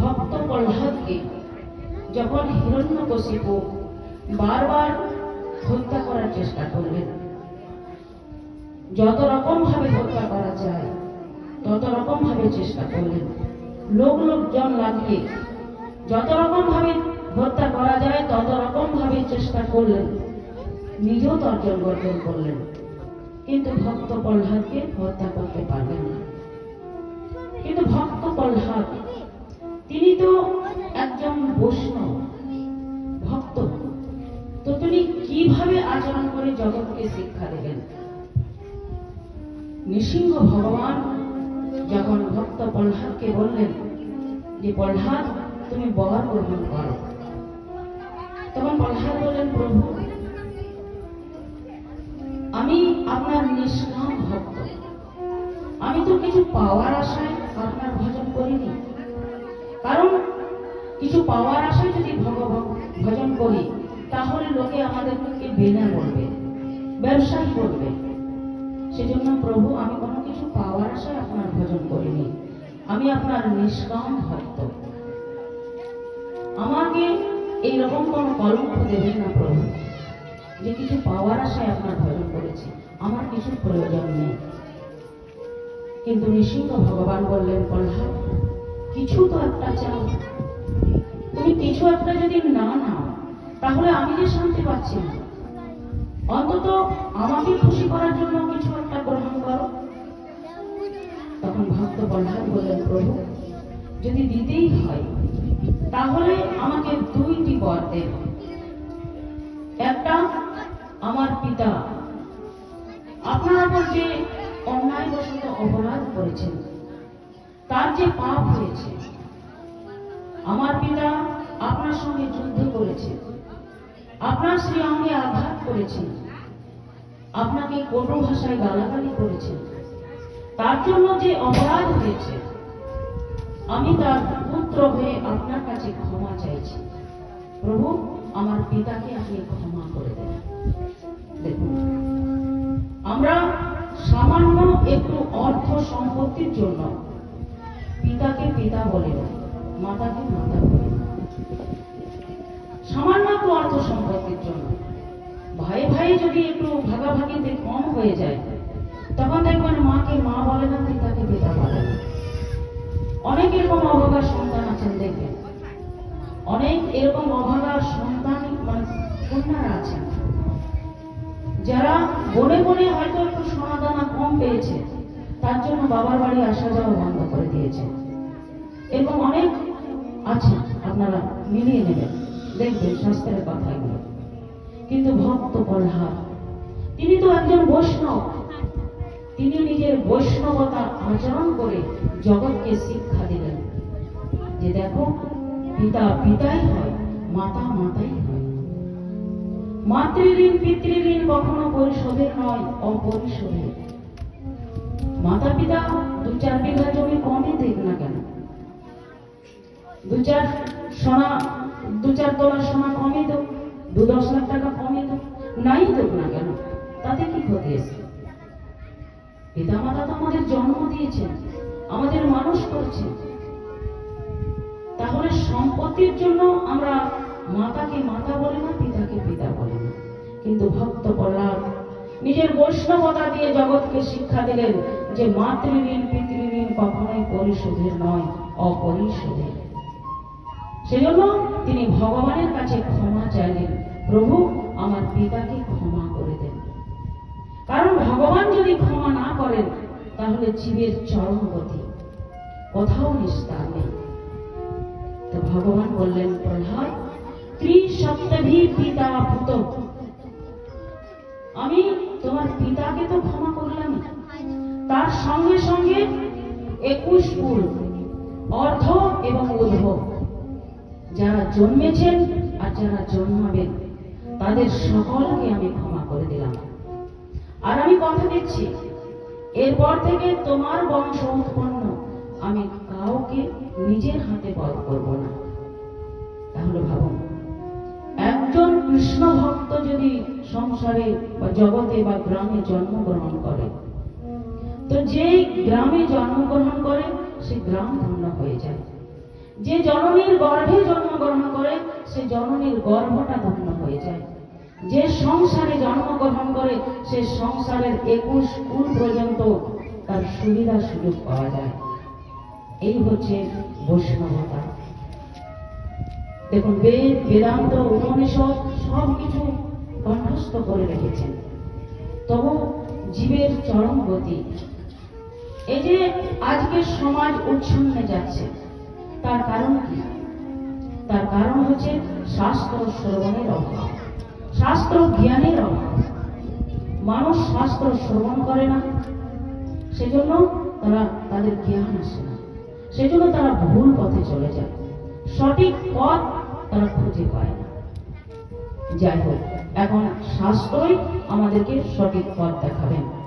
ভক্ত প্রহ্লাদকে যখন হিরণ্যকশিপু বারবার হত্যা করার চেষ্টা করলেন, যত রকম ভাবে হত্যা করা যায়, তত রকম ভাবে চেষ্টা করলেন। লোক লোকজন লাগিয়ে যত রকম ভাবে হত্যা করা যায়, তত রকম ভাবে চেষ্টা করলেন। নিজেও তর্জন গর্জন করলেন। কিন্তু ভক্ত প্রহ্লাদকে হত্যা করতে পারলেন না। কিন্তু ভক্ত প্রহ্লাদ তিনি তো একজন বৈষ্ণব। ভক্ত। তো তিনি কীভাবে আচরণ করে জগৎকে শিক্ষা দেবেন? নৃসিংহ ভগবান যখন ভক্ত প্রহ্লাদকে বললেন যে প্রহ্লাদ তুমি বর গ্রহণ করো। তখন প্রহ্লাদ বললেন, প্রভু, আমি আপনার নিষ্কাম ভক্ত। আমি তো কিছু পাওয়ার আশায় আপনার ভজন করিনি। কারণ কিছু পাওয়ার আশায় যদি ভজন করি, তাহলে লোকে আমাদেরকে বেনা বলবে ব্যবসায়ী বলবে সেজন্য প্রভু, আমি কোনো কিছু পাওয়ার আশায় আপনার ভজন করিনি। আমি আপনার নিষ্কাম ভক্ত। আমাকে এইরকম কোনো কলঙ্ক দেবেন না প্রভু, যে কিছু পাওয়ার আশায় আপনার ভজন করেছি। আমার কিছু প্রয়োজন নেই। কিন্তু নৃসিংহ ভগবান বললেন প্রহ্লাদ কিছু তো একটা চাও। তুমি কিছু একটা যদি না নাও, তাহলে আমি যে শান্তি পাচ্ছি না। অন্তত আমাকে খুশি করার জন্য কিছু একটা গ্রহণ করো। তখন ভক্ত প্রহ্লাদ বললেন, প্রভু, যদি দিতেই হয়, তাহলে আমাকে দুইটি বর দেন একটা আমার পিতা, আপনার উপর যে অন্যায় বশত অপরাধ করেছেন। তার যে পাপ হয়েছে, আমার পিতা আপনার সঙ্গে যুদ্ধ করেছে। আপনার শ্রী অঙ্গে আঘাত করেছে। আপনাকে কটু ভাষায় গালাগালি করেছে। তার জন্য যে অপরাধ হয়েছে, আমি তার পুত্র হয়ে আপনার কাছে ক্ষমা চাইছি। প্রভু, আমার পিতাকে আপনি ক্ষমা করে দেন। দেখুন। অর্থ সম্পত্তির জন্য পিতাকে পিতা বলে না মাতাকে মাতা বলে। না সামান্য একটু অর্থ সম্পত্তির জন্য। ভাই ভাই যদি একটু ভাগাভাগিতে কম হয়ে যায়, তখন দেখবেন মাকে মা বলে না, পিতাকে পিতা বলে না। অনেক এরকম অভাগার সন্তান আছেন, দেখবেন। অনেক এরকম অভাগার সন্তান মানে কন্যারা আছেন। যারা বনে বনে হয়তো একটু সোনা দানা কম পেয়েছে তার জন্য বাবার বাড়ি আসা যাওয়া বন্ধ করে দিয়েছে। এরকম অনেক আছে, আপনারা মিলিয়ে নেবেন। দেখবেন শাস্ত্রের কথাগুলো। কিন্তু ভক্ত প্রহ্লাদ, তিনি তো একজন বৈষ্ণব। তিনি নিজের বৈষ্ণবতা আচরণ করে জগৎকে শিক্ষা দিলেন। যে দেখো, পিতা পিতাই হয়, মাতা মাতাই হয়। মাতৃঋণ, পিতৃঋণ কখনো পরিশোধের নয়, অপরিশোধের। মাতা পিতা দু চার বিঘা জমি কমই দেখ না কেন? দু চার সোনা, দু চার তোলা সোনা কমই দেব দু দশ লাখ টাকা কমই দেব নাই দেব না কেন? তাতে কি ক্ষতি এসে পিতা মাতা তো আমাদের জন্ম দিয়েছেন, আমাদের মানুষ করছেন। তাহলে সম্পত্তির জন্য আমরা মাতাকে মাতা বলে না, পিতাকে পিতা বলে না। কিন্তু ভক্ত প্রহ্লাদ নিজের বৈষ্ণবতা দিয়ে জগৎকে শিক্ষা দিলেন যে মাতৃঋণ, পিতৃঋণ কখনোই পরিশোধের নয়, অপরিশোধের। সেজন্য তিনি ভগবানের কাছে ক্ষমা চাইলেন, প্রভু, আমার পিতাকে ক্ষমা করে দেন। কারণ ভগবান যদি ক্ষমা না করেন, তাহলে জীবের চরম গতি, কোথাও নিস্তার নেই। তো ভগবান বললেন, প্রহ্লাদ ত্রিসপ্তাভি পিতা পুত আমি তোমার পিতাকে তো ক্ষমা করলাম। তার সঙ্গে সঙ্গে একুশ কুল অর্ধ এবং উদ্ধ যারা জন্মেছেন আর যারা জন্মাবেন, তাদের সকলকে আমি ক্ষমা করে দিলাম। আর আমি কথা দিচ্ছি, এরপর থেকে তোমার বংশ উৎপন্ন, আমি কাউকে নিজের হাতে বধ করব না। যদি সংসারে বা জগতে বা গ্রামে জন্মগ্রহণ করে, তো যেই গ্রামে জন্মগ্রহণ করে, সে গ্রাম ধন্য হয়ে যায়। যে জননীর গর্ভে জন্মগ্রহণ করে, সে জননীর গর্ভটা ধন্য হয়ে যায়। যে সংসারে জন্মগ্রহণ করে, সে সংসারের একুশ কুল পর্যন্ত তার সুবিধা সুযোগ পাওয়া যায়। এই হচ্ছে বৈষ্ণবতা। দেখুন, বেদ, বেদান্ত, উপনিষদ সব কিছু কণ্ঠস্থ করে রেখেছেন। তবু জীবের চরম গতি। এই যে আজকে সমাজ উচ্ছন্নে যাচ্ছে, তার কারণ কি? তার কারণ হচ্ছে শাস্ত্র শ্রবণের অভাব। শাস্ত্র জ্ঞানের অভাব। মানুষ শাস্ত্র শ্রবণ করে না, সেজন্য তারা তাদের জ্ঞান আসে না। সেজন্য তারা ভুল পথে চলে যায়। সঠিক পথ তারা খুঁজে পায় না। যাই হোক এখন শাস্ত্রই আমাদেরকে সঠিক পথ দেখাবেন।